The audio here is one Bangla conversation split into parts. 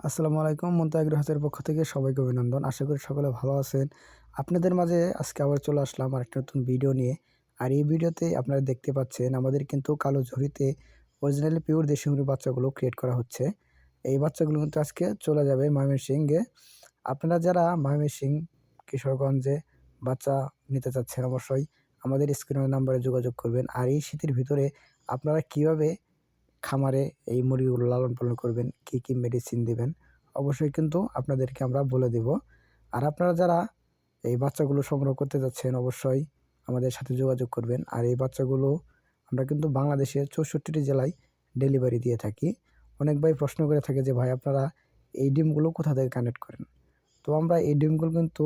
আসসালামু আলাইকুম মন্তাগ্র হাতের পক্ষ থেকে সবাইকে অভিনন্দন। আশা করি সকলে ভালো আছেন। আপনাদের মাঝে আজকে আবার চলে আসলাম আর একটা নতুন ভিডিও নিয়ে। আর এই ভিডিওতে আপনারা দেখতে পাচ্ছেন আমাদের কিন্তু কালো ঝুড়িতে অরিজিনালি পিওর দেশি মুরগির বাচ্চাগুলো ক্রিয়েট করা হচ্ছে। এই বাচ্চাগুলো কিন্তু আজকে চলে যাবে ময়মনসিংহে। আপনারা যারা ময়মনসিং কিশোরগঞ্জে বাচ্চা নিতে চাচ্ছেন অবশ্যই আমাদের স্ক্রিনের নাম্বারে যোগাযোগ করবেন। আর এই শীতের ভিতরে আপনারা কীভাবে খামারে এই মুরগিগুলো লালন পালন করবেন, কি কি মেডিসিন দিবেন, অবশ্যই কিন্তু আপনাদেরকে আমরা বলে দেব। আর আপনারা যারা এই বাচ্চাগুলো সংগ্রহ করতে যাচ্ছেন, অবশ্যই আমাদের সাথে যোগাযোগ করবেন। আর এই বাচ্চাগুলো আমরা কিন্তু বাংলাদেশের চৌষট্টিটি জেলায় ডেলিভারি দিয়ে থাকি। অনেক ভাই প্রশ্ন করে থাকে যে, ভাই, আপনারা এই ডিমগুলো কোথা থেকে কানেক্ট করেন? তো আমরা এই ডিমগুলো কিন্তু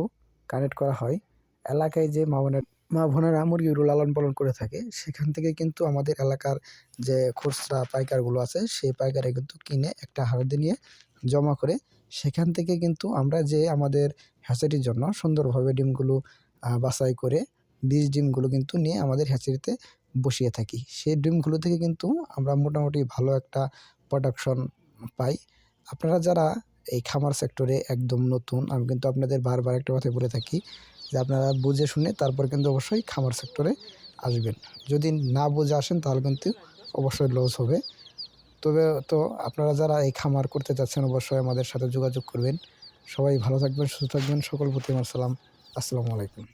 কানেক্ট করা হয় এলাকায় যে মা বোনের মা বোনেরা মুরগিগুলো লালন পালন করে থাকে, সেখান থেকে কিন্তু আমাদের এলাকার যে খুচরা পাইকারগুলো আছে, সেই পাইকারে কিন্তু কিনে একটা হাড়দি নিয়ে জমা করে, সেখান থেকে কিন্তু আমরা যে আমাদের হ্যাচারির জন্য সুন্দরভাবে ডিমগুলো বাছাই করে বীজ ডিমগুলো কিন্তু নিয়ে আমাদের হ্যাচারিতে বসিয়ে থাকি। সেই ডিমগুলো থেকে কিন্তু আমরা মোটামুটি ভালো একটা প্রোডাকশন পাই। আপনারা যারা এই খামার সেক্টরে একদম নতুন, আমি কিন্তু আপনাদের বারবার একটা কথা বলে থাকি যে আপনারা বুঝে শুনে তারপর কিন্তু অবশ্যই খামার সেক্টরে আসবেন। যদি না বুঝে আসেন তাহলে কিন্তু অবশ্যই লস হবে। তবে তো আপনারা যারা এই খামার করতে চাচ্ছেন অবশ্যই আমাদের সাথে যোগাযোগ করবেন। সবাই ভালো থাকবেন, সুস্থ থাকবেন। সকল প্রতি আমার সালাম। আসসালামু আলাইকুম।